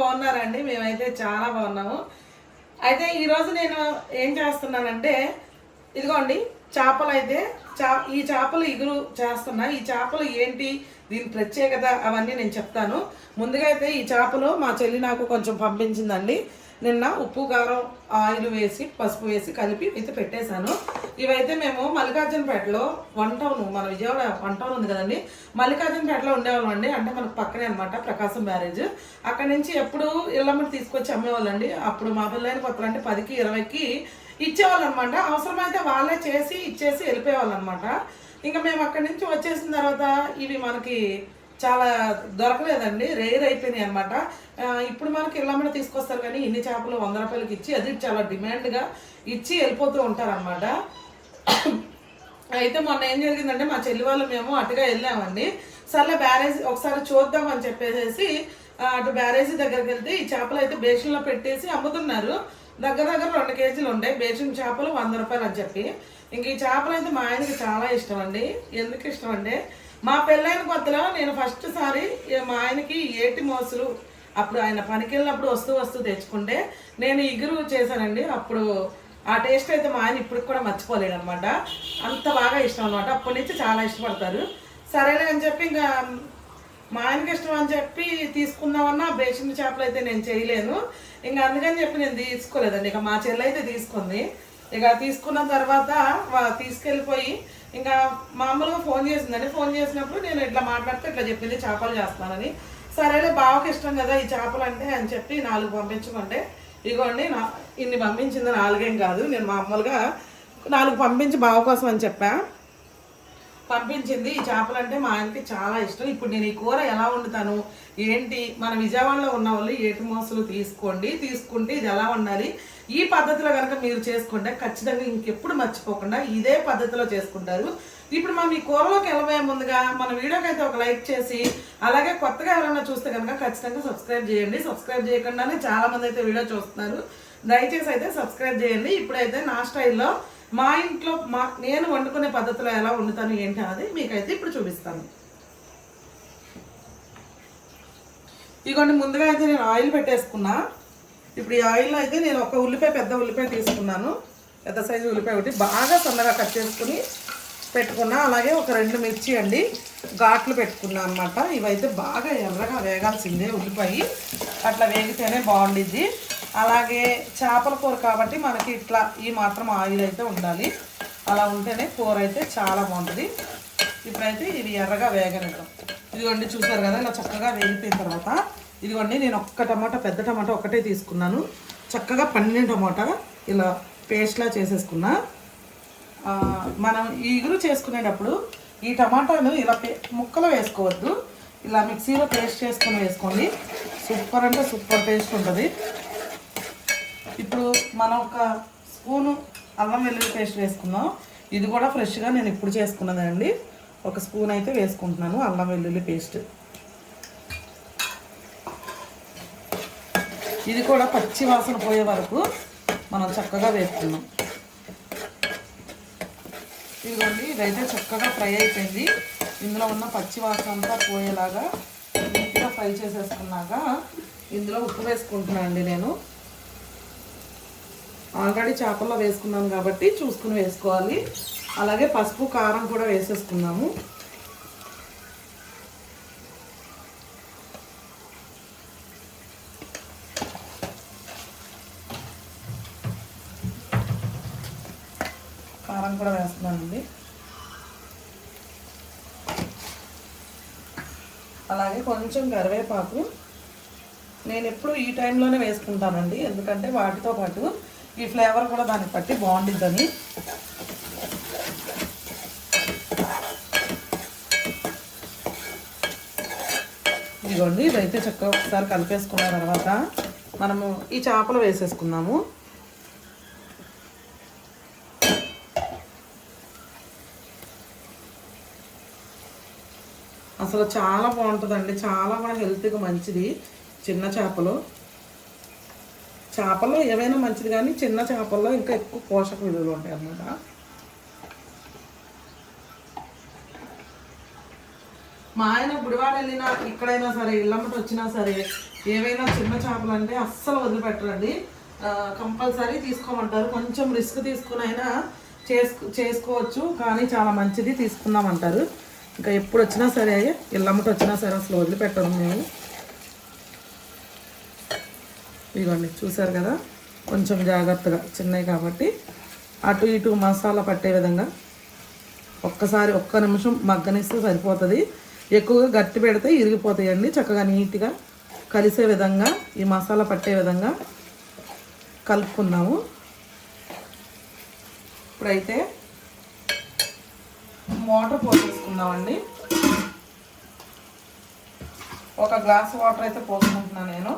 బాగున్నారండి. మేమైతే చాలా బాగున్నాము. అయితే ఈరోజు నేను ఏం చేస్తున్నానంటే ఇదిగోండి చేపలు అయితే చా ఈ చేపలు ఇగురు చేస్తున్నా. ఈ చేపలు ఏంటి దీని ప్రత్యేకత అవన్నీ నేను చెప్తాను. ముందుగా అయితే ఈ చేపలు మా చెల్లి నాకు కొంచెం పంపించిందండి. నిన్న ఉప్పు కారం ఆయిల్ వేసి పసుపు వేసి కలిపి అయితే పెట్టేశాను. ఇవైతే మేము మల్లికార్జునపేటలో వన్ టౌన్ మన విజయవాడ వన్ టౌన్ ఉంది కదండి. మల్లికార్జునపేటలో ఉండేవాళ్ళం అండి. అంటే మనకు పక్కనే అనమాట ప్రకాశం బ్యారేజ్. అక్కడ నుంచి ఎప్పుడు ఇళ్ళమ్మటి తీసుకొచ్చి అమ్మేవాళ్ళండి. అప్పుడు మా పిల్లలైన కొత్తలు అంటే పదికి ఇరవైకి ఇచ్చేవాళ్ళు అనమాట అవసరమైతే వాళ్ళే చేసి ఇచ్చేసి వెళ్ళిపోయేవాళ్ళు అనమాట ఇంకా మేము అక్కడి నుంచి వచ్చేసిన తర్వాత ఇవి మనకి చాలా దొరకలేదండి రేర్ అయిపోయినాయి అనమాట ఇప్పుడు మనకి ఇళ్ళమ్మడి తీసుకొస్తారు కానీ ఇన్ని చేపలు వంద రూపాయలకి ఇచ్చి అది చాలా డిమాండ్గా ఇచ్చి వెళ్ళిపోతూ ఉంటారనమాట అయితే మొన్న ఏం జరిగిందంటే మా చెల్లి వాళ్ళు మేము అటుగా వెళ్ళామండి. సర్లే బ్యారేజ్ ఒకసారి చూద్దాం అని చెప్పేసి అటు బ్యారేజీ దగ్గరికి వెళ్తే ఈ చేపలు అయితే బేషన్లో పెట్టేసి అమ్ముతున్నారు. దగ్గర దగ్గర రెండు కేజీలు ఉంటాయి బేషన్ చేపలు వంద రూపాయలు అని చెప్పి. ఇంక ఈ చేపలు అయితే మా ఆయనకి చాలా ఇష్టం అండి ఎందుకు ఇష్టం అంటే మా పెళ్ళైన కొత్తలో నేను ఫస్ట్ సారి మా ఆయనకి ఏటి మోసులు అప్పుడు ఆయన పనికి వెళ్ళినప్పుడు వస్తూ వస్తూ తెచ్చుకుంటే నేను ఇగురు చేశానండి. అప్పుడు ఆ టేస్ట్ అయితే మా ఆయన ఇప్పటికి కూడా మర్చిపోలేడు అనమాట అంత బాగా ఇష్టం అనమాట అప్పటి నుంచి చాలా ఇష్టపడతారు. సరేలే అని చెప్పి ఇంకా మా ఆయనకి ఇష్టం అని చెప్పి తీసుకుందామన్నా బేషన్ చేపలు అయితే నేను చేయలేను. ఇంకా అందుకని చెప్పి నేను తీసుకోలేదండి. ఇక మా చెల్లి అయితే తీసుకుంది. ఇక తీసుకున్న తర్వాత తీసుకెళ్ళిపోయి ఇంకా మామూలుగా ఫోన్ చేసిందండి. ఫోన్ చేసినప్పుడు నేను ఇట్లా మాట్లాడితే ఇట్లా చెప్పింది చేపలు చేస్తానని సరేలే బావకి ఇష్టం కదా ఈ చేపలు అంటే అని చెప్పి నాలుగు పంపించుకుంటే ఇగోండి నా ఇన్ని పంపించింది నాలుగేం కాదు. నేను మామూలుగా నాలుగు పంపించి బావ కోసం అని చెప్పా. పంపించింది. ఈ చేపలు అంటే మా ఆయనకి చాలా ఇష్టం. ఇప్పుడు నేను ఈ కూర ఎలా వండుతాను? ఏంటి? మన విజయవాడలో ఉన్న వాళ్ళు ఏటి మోసలు తీసుకోండి తీసుకుంటే ఇది ఎలా వండాలి? ఈ పద్ధతిలో కనుక మీరు చేసుకుంటే ఖచ్చితంగా ఇంకెప్పుడు మర్చిపోకుండా ఇదే పద్ధతిలో చేసుకుంటారు. ఇప్పుడు మనం ఈ కూరలోకి వెళ్ళబోయే ముందుగా మన వీడియోకి అయితే ఒక లైక్ చేసి అలాగే కొత్తగా ఎవరైనా చూస్తే కనుక ఖచ్చితంగా సబ్స్క్రైబ్ చేయండి. సబ్స్క్రైబ్ చేయకుండానే చాలా మంది అయితే వీడియో చూస్తున్నారు. దయచేసి అయితే సబ్స్క్రైబ్ చేయండి. ఇప్పుడైతే నా స్టైల్లో మా ఇంట్లో మా నేను వండుకునే పద్ధతిలో ఎలా వండుతాను ఏంటి అన్నది మీకైతే ఇప్పుడు చూపిస్తాను. ఇదిగోండి ముందుగా అయితే నేను ఆయిల్ పెట్టేసుకున్నా. ఇప్పుడు ఈ ఆయిల్లో అయితే నేను ఒక ఉల్లిపాయ పెద్ద ఉల్లిపాయ తీసుకున్నాను. పెద్ద సైజు ఉల్లిపాయ ఒకటి. బాగా సన్నగా కట్ చేసుకుని పెట్టుకున్నా. అలాగే ఒక రెండు మిర్చి అండి ఘాట్లు పెట్టుకున్నా అనమాట ఇవైతే బాగా ఎర్రగా వేగాల్సిందే ఉల్లిపాయ. అట్లా వేగితేనే బాగుండిద్ది. అలాగే చేపల కూర కాబట్టి మనకి ఇట్లా ఈ మాత్రం ఆయిల్ అయితే ఉండాలి. అలా ఉంటేనే కూర అయితే చాలా బాగుంటుంది. ఇప్పుడైతే ఇవి ఎర్రగా వేగనిద్దాం. ఇదిగోండి చూసారు కదా ఇలా చక్కగా వేగిపోయిన తర్వాత ఇదిగోండి నేను ఒక్క టమాటా పెద్ద టమాటా ఒకటే తీసుకున్నాను. చక్కగా పండిన టమాటా ఇలా పేస్ట్లా చేసేసుకున్నా. మనం ఈగురు ఇగురు చేసుకునేటప్పుడు ఈ టమాటాను ఇలా పే ముక్కలు వేసుకోవద్దు. ఇలా మిక్సీలో పేస్ట్ చేసుకొని వేసుకోండి. సూపర్ అంటే సూపర్ టేస్ట్ ఉంటుంది. ఇప్పుడు మనం ఒక స్పూను అల్లం వెల్లుల్లి పేస్ట్ వేసుకుందాం ఇది కూడా ఫ్రెష్గా నేను ఇప్పుడు చేసుకున్నదండి. ఒక స్పూన్ అయితే వేసుకుంటున్నాను అల్లం వెల్లుల్లి పేస్ట్. ఇది కూడా పచ్చి వాసన పోయే వరకు మనం చక్కగా వేసుకుందాం ఇదిగోండి ఇదైతే చక్కగా ఫ్రై అయిపోయింది. ఇందులో ఉన్న పచ్చి వాసన అంతా పోయేలాగా నీట్గా ఫ్రై చేసేసుకున్నాక ఇందులో ఉప్పు వేసుకుంటున్నాను అండి నేను. ఆల్రెడీ చేపల్లో వేసుకున్నాను కాబట్టి చూసుకుని వేసుకోవాలి. అలాగే పసుపు కారం కూడా వేసేసుకున్నాము. కారం కూడా వేస్తున్నానండి. అలాగే కొంచెం కరివేపాకు. నేను ఎప్పుడు ఈ టైంలోనే వేసుకుంటానండి ఎందుకంటే వాటితో పాటు ఈ ఫ్లేవర్ కూడా దాన్ని బట్టి బాగుండిద్దని. ఇదిగోండి ఇదైతే చక్కగా ఒకసారి కలిపేసుకున్న తర్వాత మనము ఈ చేపలు వేసేసుకుందాము. అసలు చాలా బాగుంటుందండి. చాలా మన హెల్త్కి మంచిది చిన్న చేపలు. చేపల్లో ఏవైనా మంచిది కానీ చిన్న చేపల్లో ఇంకా ఎక్కువ పోషక విలువలు ఉంటాయి అన్నమాట. మా ఆయన గుడివాడ వెళ్ళినా ఇక్కడైనా సరే ఇళ్ళమ్మట వచ్చినా సరే ఏవైనా చిన్న చేపలు అంటే అస్సలు వదిలిపెట్టరండి. కంపల్సరీ తీసుకోమంటారు. కొంచెం రిస్క్ తీసుకుని అయినా చేసుకు చేసుకోవచ్చు. కానీ చాలా మంచిది తీసుకుందామంటారు ఇంకా ఎప్పుడు వచ్చినా సరే ఇల్లమ్మట వచ్చినా సరే అసలు వదిలిపెట్టడం మేము. ఇదిగోండి చూసారు కదా? కొంచెం జాగ్రత్తగా చిన్నవి కాబట్టి. అటు ఇటు మసాలా పట్టే విధంగా. ఒక్కసారి ఒక్క నిమిషం మగ్గనిస్తే సరిపోతుంది. ఎక్కువగా గట్టి పెడితే ఇరిగిపోతాయండి చక్కగా నీట్గా కలిసే విధంగా ఈ మసాలా పట్టే విధంగా కలుపుకున్నాము. ఇప్పుడైతే వాటర్ పోసేసుకుందామండి. ఒక గ్లాస్ వాటర్ అయితే పోసుకుంటున్నాను నేను.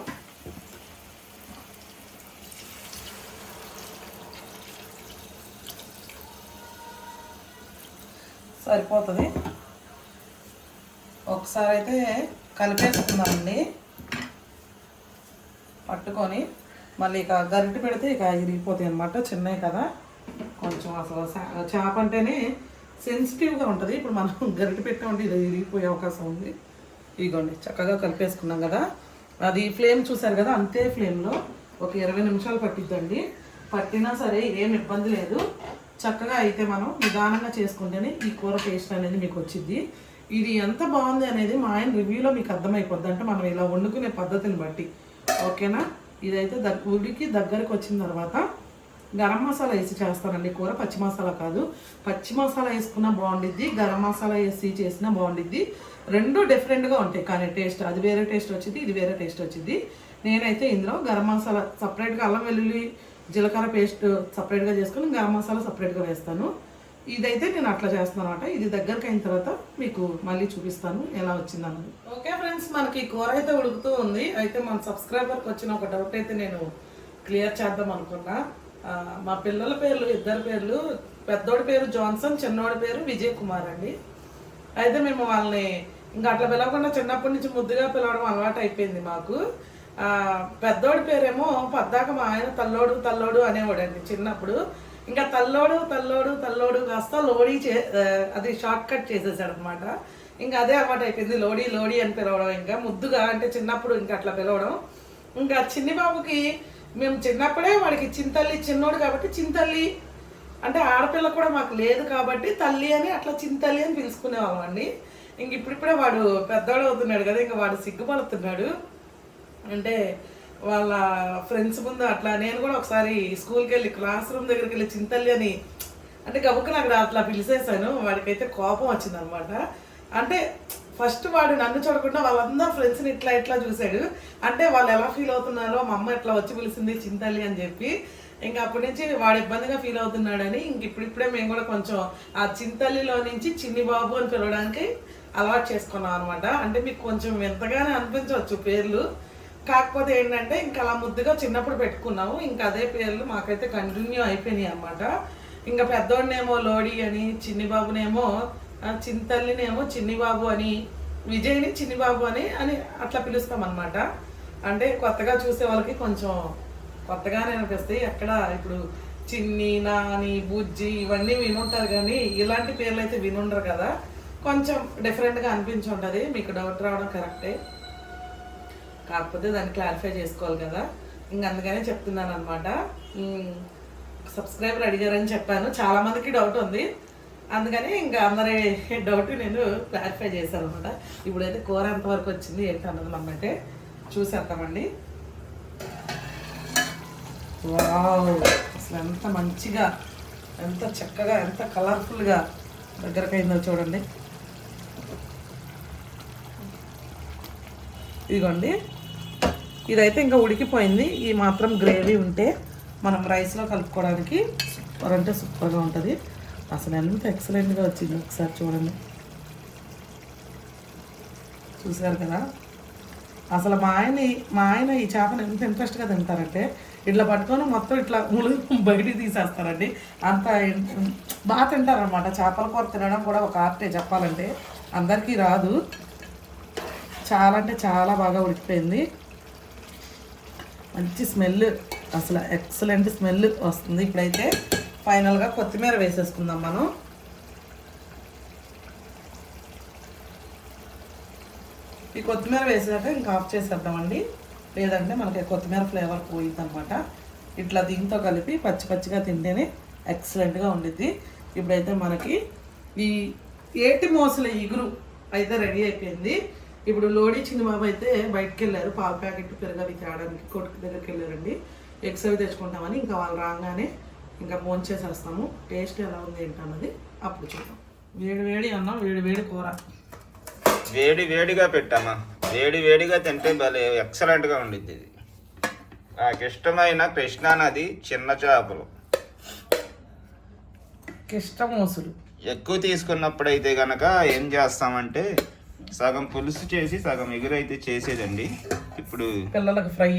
సరిపోతుంది. ఒకసారి అయితే కలిపేసుకుందామండి. పట్టుకొని మళ్ళీ ఇక గరిటె పెడితే ఇక ఇరిగిపోతాయి అనమాట చిన్నవి కదా. కొంచెం అసలు చేప అంటేనే సెన్సిటివ్గా ఉంటుంది. ఇప్పుడు మనం గరిటె పెట్టామంటే ఇది ఇరిగిపోయే అవకాశం ఉంది. ఇదిగోండి చక్కగా కలిపేసుకున్నాం కదా. అది ఫ్లేమ్ చూసారు కదా అంతే ఫ్లేమ్లో ఒక ఇరవై నిమిషాలు పట్టిద్దండి. పట్టినా సరే ఏం ఇబ్బంది లేదు. చక్కగా అయితే మనం నిదానంగా చేసుకుంటేనే ఈ కూర టేస్ట్ అనేది మీకు వచ్చింది ఇది ఎంత బాగుంది అనేది మా ఆయన రివ్యూలో మీకు అర్థమైపోద్ది. అంటే మనం ఇలా వండుకునే పద్ధతిని బట్టి. ఓకేనా? ఇదైతే దగ్గ ఉడికి దగ్గరకు వచ్చిన తర్వాత గరం మసాలా వేసి చేస్తానండి. కూర పచ్చి మసాలా కాదు. పచ్చి మసాలా వేసుకున్నా బాగుండిద్ది గరం మసాలా వేసి చేసినా బాగుండిద్ది. రెండు డిఫరెంట్గా ఉంటాయి కానీ టేస్ట్ అది వేరే టేస్ట్ వచ్చింది ఇది వేరే టేస్ట్ వచ్చింది. నేనైతే ఇందులో గరం మసాలా సపరేట్గా అల్లం వెల్లుల్లి జీలకర్ర పేస్ట్ సపరేట్గా చేసుకుని గరం మసాలా సపరేట్గా వేస్తాను. ఇదైతే నేను అట్లా చేస్తాను అనమాట ఇది దగ్గరకు అయిన తర్వాత మీకు మళ్ళీ చూపిస్తాను ఎలా వచ్చిందన్నది ఓకే ఫ్రెండ్స్ మనకి కూర అయితే ఉడుకుతూ ఉంది. అయితే మన సబ్స్క్రైబర్కి వచ్చిన ఒక డౌట్ అయితే నేను క్లియర్ చేద్దాం అనుకున్నా. మా పిల్లల పేర్లు ఇద్దరు పేర్లు. పెద్దోడి పేరు జాన్సన్ చిన్నోడి పేరు విజయ్ కుమార్ అండి. అయితే మేము వాళ్ళని ఇంకా అట్లా పిలవకుండా చిన్నప్పటి నుంచి ముద్దుగా పిలవడం అలవాటు అయిపోయింది మాకు. పెద్దోడి పేరేమో పద్దాక మా ఆయన తల్లోడు తల్లోడు అనేవాడండి చిన్నప్పుడు. ఇంకా తల్లోడు తల్లోడు తల్లోడు కాస్త లోడీ చే అది షార్ట్ కట్ చేసేసాడు అనమాట ఇంకా అదే అలవాటు అయిపోయింది లోడీ లోడీ అని పిలవడం ఇంకా. ముద్దుగా అంటే చిన్నప్పుడు ఇంకా అట్లా పిలవడం. ఇంకా చిన్ని బాబుకి మేము చిన్నప్పుడే వాడికి చింతల్లి చిన్నోడు కాబట్టి చింతల్లి అంటే ఆడపిల్ల కూడా మాకు లేదు కాబట్టి తల్లి అని అట్లా చింతల్లి అని పిలుచుకునేవాళ్ళం అండి. ఇంక ఇప్పుడిప్పుడే వాడు పెద్దవాడు అవుతున్నాడు కదా ఇంకా వాడు సిగ్గుపడుతున్నాడు. అంటే వాళ్ళ ఫ్రెండ్స్ ముందు అట్లా నేను కూడా ఒకసారి స్కూల్కి వెళ్ళి క్లాస్ రూమ్ దగ్గరికి వెళ్ళి చింతల్లి అని అంటే గబుక్కున నాకు అట్లా పిలిచేసాను వాడికైతే కోపం వచ్చింది అనమాట అంటే ఫస్ట్ వాడు నన్ను చూడకుండా వాళ్ళందరూ ఫ్రెండ్స్ని ఇట్లా ఇట్లా చూశాడు. అంటే వాళ్ళు ఎలా ఫీల్ అవుతున్నారో మా అమ్మ ఇట్లా వచ్చి పిలిచింది చింతల్లి అని చెప్పి. ఇంకా అప్పటి నుంచి వాడు ఇబ్బందిగా ఫీల్ అవుతున్నాడని ఇంక ఇప్పుడిప్పుడే మేము కూడా కొంచెం ఆ చింతల్లిలో నుంచి చిన్ని బాబు అని పిలవడానికి అలవాటు చేసుకున్నాం అనమాట అంటే మీకు కొంచెం ఎంతగానే అనిపించవచ్చు పేర్లు. కాకపోతే ఏంటంటే ఇంకా అలా ముద్దుగా చిన్నప్పుడు పెట్టుకున్నాము. ఇంకా అదే పేర్లు మాకైతే కంటిన్యూ అయిపోయినాయి అనమాట ఇంకా పెద్దోడినేమో లోడి అని చిన్ని బాబునేమో చింతల్లినేమో చిన్ని బాబు అని విజయ్ని చిన్ని బాబు అని అని అట్లా పిలుస్తామన్నమాట. అంటే కొత్తగా చూసే వాళ్ళకి కొంచెం కొత్తగానే అనిపిస్తాయి ఎక్కడ ఇప్పుడు చిన్ని నాని బుజ్జి ఇవన్నీ వినుంటారు కానీ ఇలాంటి పేర్లు అయితే వినుండరు కదా. కొంచెం డిఫరెంట్గా అనిపించి ఉంటుంది మీకు డౌట్ రావడం కరెక్టే కాకపోతే దాన్ని క్లారిఫై చేసుకోవాలి కదా. ఇంక అందుకనే చెప్తున్నాను అనమాట సబ్స్క్రైబర్ అడిగారని చెప్పాను. చాలామందికి డౌట్ ఉంది. అందుకని ఇంకా అందరి డౌట్ నేను క్లారిఫై చేశాను అనమాట ఇప్పుడైతే కూర ఎంతవరకు వచ్చింది ఏంటి అన్నది మనమైతే చూసేద్దామండి. వావ్! అసలు ఎంత మంచిగా ఎంత చక్కగా ఎంత కలర్ఫుల్గా దగ్గరకైందో చూడండి. ఇదిగోండి. ఇదైతే ఇంకా ఉడికిపోయింది. ఈ మాత్రం గ్రేవీ ఉంటే మనం రైస్లో కలుపుకోవడానికి సూపర్ అంటే సూపర్గా ఉంటుంది. అసలు ఎంత ఎక్సలెంట్గా వచ్చింది ఒకసారి చూడండి. చూసారు కదా? అసలు మా ఆయన మా ఆయన ఈ చేపను ఎంత ఇంట్రెస్ట్గా తింటారంటే ఇట్లా పట్టుకొని మొత్తం ఇట్లా ములుగు బయటికి తీసేస్తారండి. అంత బాగా తింటారనమాట చేపల కూర తినడం కూడా ఒక ఆర్టే చెప్పాలంటే. అందరికీ రాదు. చాలా అంటే చాలా బాగా ఉడికిపోయింది. మంచి స్మెల్ అసలు ఎక్సలెంట్ స్మెల్ వస్తుంది ఇప్పుడైతే. ఫైనల్గా కొత్తిమీర వేసేసుకుందాం మనం. ఈ కొత్తిమీర వేసాక ఇంకా ఆఫ్ చేసేద్దామండి. లేదంటే మనకి కొత్తిమీర ఫ్లేవర్ పోయింది అనమాట ఇట్లా దీంతో కలిపి పచ్చి పచ్చిగా తింటేనే ఎక్సలెంట్గా ఉండిద్ది. ఇప్పుడైతే మనకి ఈ ఏటి మోసల ఇగురు అయితే రెడీ అయిపోయింది. ఇప్పుడు లోడీ చిన్న బాబు అయితే బయటకు వెళ్ళారు పాల ప్యాకెట్ పెరగవి తేడానికి కొడుకు దగ్గరికి వెళ్ళారండి ఎగ్స్ అవి తెచ్చుకుంటామని ఇంకా వాళ్ళు రాగానే ఇంకా భోంచేసేస్తాము. టేస్ట్ ఎలా ఉంది ఏంటన్నది అప్పుడు చూద్దాం. వేడి వేడి అన్నం వేడి వేడి కూర. వేడి వేడిగా పెట్టామా? వేడి వేడిగా తింటే భలే ఎక్సలెంట్గా ఉండిద్ది ఇది. నాకు ఇష్టమైన కృష్ణా నది చిన్న చేపలు. కిష్ట మోసులు ఎక్కువ తీసుకున్నప్పుడు అయితే గనక ఏం చేస్తామంటే సగం పులుసు చేసి సగం ఎగురైతే చేసేదండి. ఇప్పుడు పిల్లలకు ఫ్రై.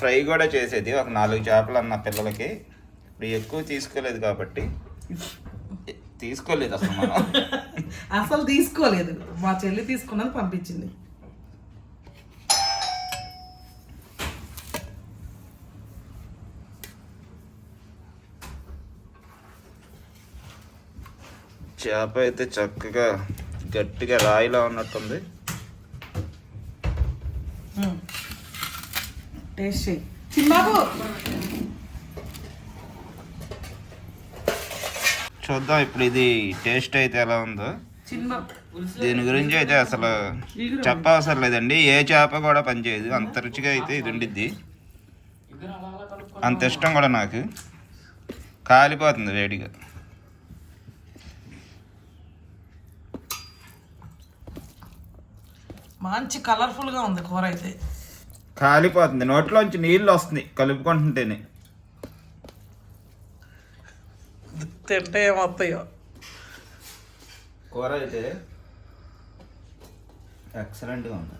ఫ్రై కూడా చేసేది. ఒక నాలుగు చేపలు అన్న పిల్లలకి. ఇప్పుడు ఎక్కువ తీసుకోలేదు కాబట్టి తీసుకోలేదు అసలు మనం. అసలు తీసుకోలేదు. మా చెల్లి తీసుకున్నది పంపించింది. చేప అయితే చక్కగా గట్టిగా రాయిలా ఉన్నట్టుంది. టేస్ట్ చేయి చూద్దాం. ఇప్పుడు ఇది టేస్ట్ అయితే ఎలా ఉందో? దీని గురించి అయితే అసలు చెప్పవసరం లేదండి. ఏ చేప కూడా పనిచేయదు. అంత రుచిగా అయితే ఇది ఉండిద్ది. అంత ఇష్టం కూడా నాకు. కాలిపోతుంది వేడిగా. మంచి కలర్ఫుల్గా ఉంది కూర అయితే. కాలిపోతుంది. నోట్లోంచి నీళ్ళు వస్తుంది కలుపుకుంటుంటేనే. తింటే ఏమొస్తాయో. కూర అయితే ఎక్సలెంట్గా ఉంది.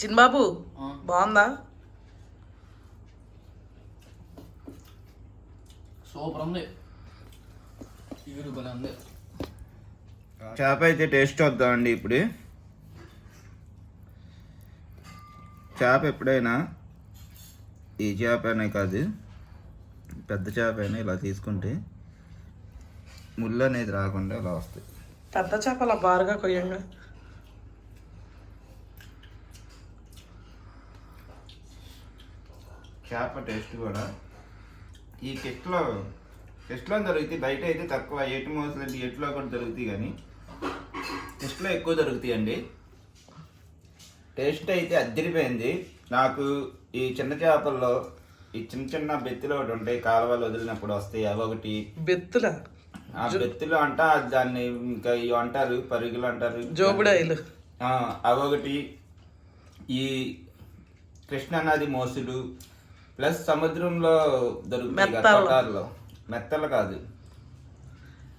చిన్నబాబు బాగుందా? సూపర్ ఉంది. ఉంది. చేప అయితే టేస్ట్ వద్దామండి ఇప్పుడు. చేప ఎప్పుడైనా ఈ చేప అనే కాదు పెద్ద చేప అయినా ఇలా తీసుకుంటే ముళ్ళు అనేది రాకుండా ఇలా వస్తాయి. పెద్ద చేపల బారుగా కొయ్యంగా? చేప టేస్ట్ కూడా ఈ కిట్లో కిట్లో దొరుకుతాయి బయట అయితే తక్కువ ఏటి మోసలు ఎట్లో కూడా దొరుకుతాయి కానీ కిట్లో ఎక్కువ దొరుకుతాయి అండి టేస్ట్ అయితే అద్దరిపోయింది. నాకు ఈ చిన్న చేపల్లో ఈ చిన్న చిన్న బెత్తిలో ఒకటి ఉంటాయి కాలువలు వదిలినప్పుడు వస్తాయి అవి ఒకటి. బెత్తుల? ఆ బెత్తిలో అంట దాన్ని ఇంకా ఇవి అంటారు పరుగులు అంటారు. జోబుడాయిలు. అవొకటి ఈ కృష్ణానది మోసులు ప్లస్ సముద్రంలో దొరుకుతాయి మెత్తలు. కాదు.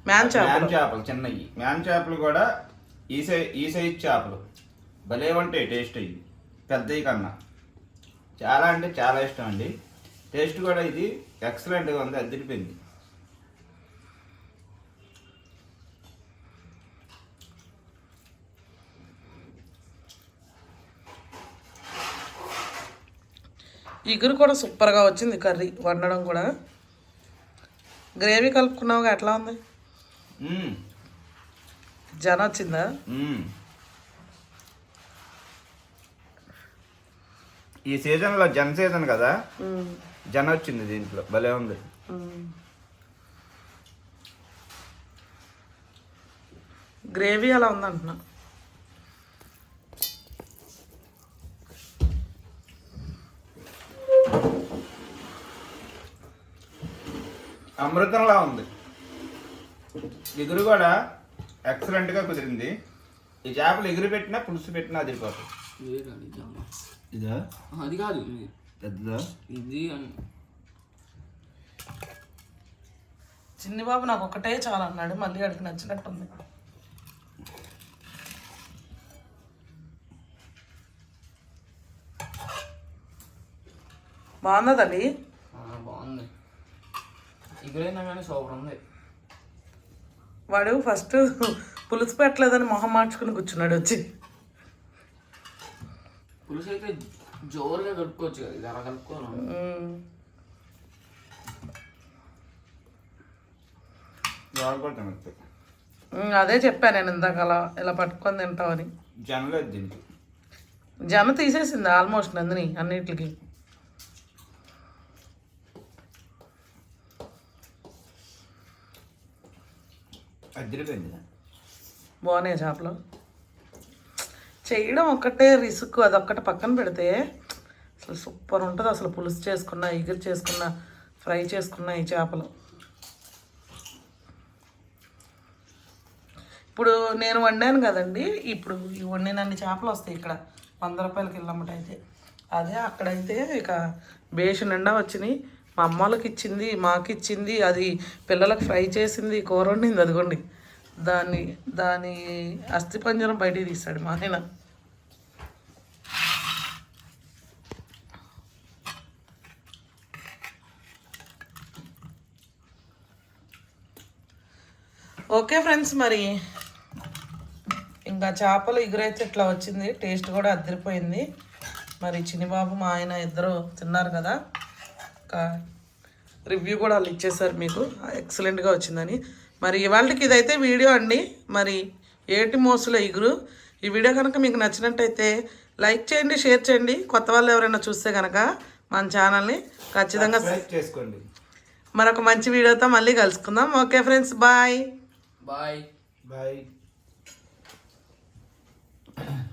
మ్యాన్ చేపలు చిన్నవి. మ్యాన్ చేపలు కూడా ఈ సై ఈ సైజ్ చేపలు. భలే ఉంటాయి టేస్ట్ అయ్యి. పెద్దవి కన్నా. చాలా అంటే చాలా ఇష్టం అండి. టేస్ట్ కూడా ఇది ఎక్సలెంట్గా ఉంది అదిరిపోయింది ఇగురు కూడా సూపర్గా వచ్చింది కర్రీ వండడం కూడా. గ్రేవీ కలుపుకున్నావుగా ఎట్లా ఉంది. జన వచ్చిందా? ఈ సీజన్లో జన సీజన్ కదా. జన వచ్చింది దీంట్లో భలే ఉంది. గ్రేవీ అలా ఉందంటున్నా అమృతంలా ఉంది ఎగురు కూడా ఎక్సలెంట్గా కుదిరింది ఈ చేపలు ఎగురు పెట్టినా పులుసు పెట్టినా అదిరిపోతుంది. ఇదా అది కాదు ఇది. పెద్దదా ఇది అని చిన్ని బాబు నాకు ఒకటే చాలా అన్నాడు మళ్ళీ అడిగి నచ్చినట్టుంది ఆ, బాగుంది ఇగురైనా కానీ సూపర్ ఉంది వాడు ఫస్ట్ పులుసు పెట్టలేదని మొహం మార్చుకుని కూర్చున్నాడు వచ్చి పులుసు అయితే జోరుగా కలుపుకోవచ్చు కదా ఇది అలా కలుపుకోను అదే చెప్పాను నేను ఇందాక అలా ఇలా పట్టుకొని తింటామని జన తీసేసింది ఆల్మోస్ట్ నందిని అన్నిటికి. బాగున్నాయి చేపలు? చేయడం ఒక్కటే అది అదొక్కటి పక్కన పెడితే అసలు సూపర్ ఉంటుంది. అసలు పులుసు చేసుకున్న ఎగురు చేసుకున్న ఫ్రై చేసుకున్న ఈ చేపలు. ఇప్పుడు నేను వండాను కదండి. ఇప్పుడు ఈ వండినన్ని చేపలు వస్తాయి ఇక్కడ. వంద రూపాయలకి వెళ్ళమ్మట అయితే. అదే అక్కడైతే ఇక బేషు నిండా వచ్చినాయి. మా అమ్మలకి ఇచ్చింది మాకు ఇచ్చింది అది పిల్లలకు ఫ్రై చేసింది కూర వండింది అదిగోండి. దాన్ని దాని అస్థిపంజరం బయటికి తీస్తాడు మా ఆయన. ఓకే ఫ్రెండ్స్ మరి. ఇంకా చేపలు ఎగురైతే ఇట్లా వచ్చింది. టేస్ట్ కూడా అదిరిపోయింది. మరి చినిబాబు మా ఆయన ఇద్దరు తిన్నారు కదా. ఇంకా రివ్యూ కూడా వాళ్ళు ఇచ్చేసారు మీకు. ఎక్సలెంట్గా వచ్చిందని. మరి ఇవాళకి ఇదైతే వీడియో అండి. మరి ఏటి మోసుల ఎగురు. ఈ వీడియో కనుక మీకు నచ్చినట్టయితే లైక్ చేయండి షేర్ చేయండి. కొత్త వాళ్ళు ఎవరైనా చూస్తే కనుక మన ఛానల్ని ఖచ్చితంగా సబ్స్క్రైబ్ చేసుకోండి. మరొక మంచి వీడియోతో మళ్ళీ కలుసుకుందాం. Okay friends bye. Bye bye